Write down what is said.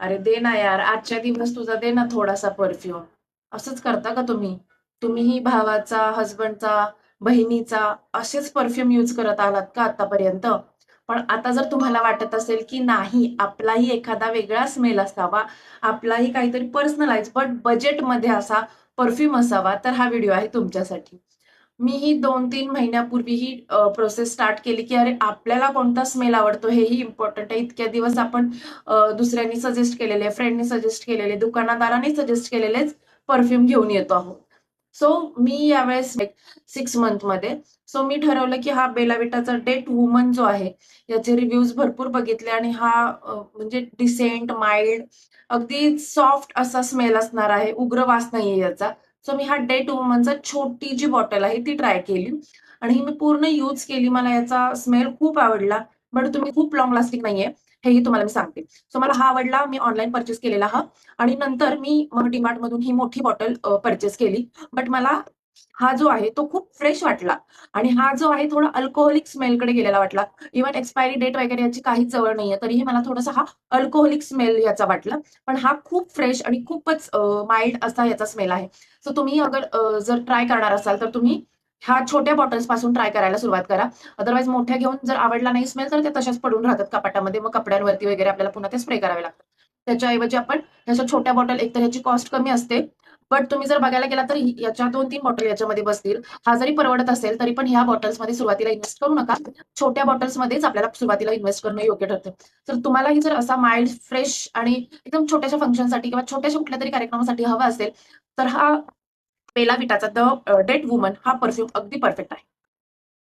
अरे दे ना यार आजच्या दिवस तुझा दे ना थोडासा परफ्यूम. असंच करता का तुम्ही? तुम्हीही भावाचा हसबंडचा बहिणीचा असेच परफ्यूम यूज करत आलात का आतापर्यंत? पण आता जर तुम्हाला वाटत असेल की नाही आपलाही एखादा वेगळा स्मेल असावा आपलाही काहीतरी पर्सनलाइज बट बजेटमध्ये असा परफ्यूम असावा तर हा व्हिडिओ आहे तुमच्यासाठी. मी ही दोन तीन महिन्यापूर्वी ही प्रोसेस स्टार्ट केली की अरे आपल्याला कोणता स्मेल आवडतो हेही इम्पॉर्टंट आहे. इतक्या दिवस आपण दुसऱ्यांनी सजेस्ट केलेले फ्रेंडनी सजेस्ट केलेले दुकानदारांनी सजेस्ट केलेलेच परफ्यूम घेऊन येतो आहोत. सो मी यावेळेस सिक्स मंथमध्ये सो मी ठरवलं की हा बेलाविटाचा डेट वुमन जो आहे याचे रिव्ह्यूज भरपूर बघितले आणि हा म्हणजे डिसेंट माइल्ड अगदी सॉफ्ट असा स्मेल असणार आहे. उग्र वास नाहीये याचा. सो मी हा डेट वुमनचा छोटी जी बॉटल आहे ती ट्राय केली. आणि ही मी पूर्ण यूज केली. मला याचा स्मेल खूप आवडला बट तुम्ही खूप लॉंग लास्टिंग नाहीये हेही तुम्हाला मी सांगते. सो मला हा आवडला. मी ऑनलाईन परचेस केलेला हा. आणि नंतर मी डिमार्ट डीमार्ट मधून ही मोठी बॉटल परचेस केली. बट मला हा जो आहे तो खूप फ्रेश वाटला. आणि हा जो आहे थोडा अल्कोहोलिक स्मेलकडे गेलेला वाटला. इव्हन एक्सपायरी डेट वगैरे याची काहीच जवळ नाहीये तरीही मला थोडासा हा अल्कोहोलिक स्मेल याचा वाटला. पण हा खूप फ्रेश आणि खूपच माइल्ड असा याचा स्मेल आहे. सो तुम्ही अगर जर ट्राय करणार असाल तर तुम्ही ह्या छोट्या बॉटल्सपासून ट्राय करायला सुरुवात करा. अदरवाईज मोठ्या घेऊन जर आवडला नाही स्मेल तर ते तशाच पडून राहतात कपाटामध्ये. मग कपड्यांवरती वगैरे आपल्याला पुन्हा ते स्प्रे करावे लागतात. त्याच्याऐवजी आपण ह्याच्या छोट्या बॉटल एकतर ह्याची कॉस्ट कमी असते. बट तुम्ही जर बघायला गेला तर याच्या दोन तीन बॉटल याच्यामध्ये बसतील. हा जरी परवडत असेल तरी पण ह्या बॉटल्समध्ये सुरुवातीला इन्व्हेस्ट करू नका. छोट्या बॉटल्समध्येच आपल्याला सुरुवातीला इन्व्हेस्ट करणं योग्य ठरते. तर तुम्हालाही जर असा माइल्ड फ्रेश आणि एकदम छोट्याशा फंक्शनसाठी किंवा छोट्याशा कुठल्या तरी कार्यक्रमासाठी हवा असेल तर हा बेला विटाचा द डेट वुमन हा परफ्यूम अगदी परफेक्ट आहे.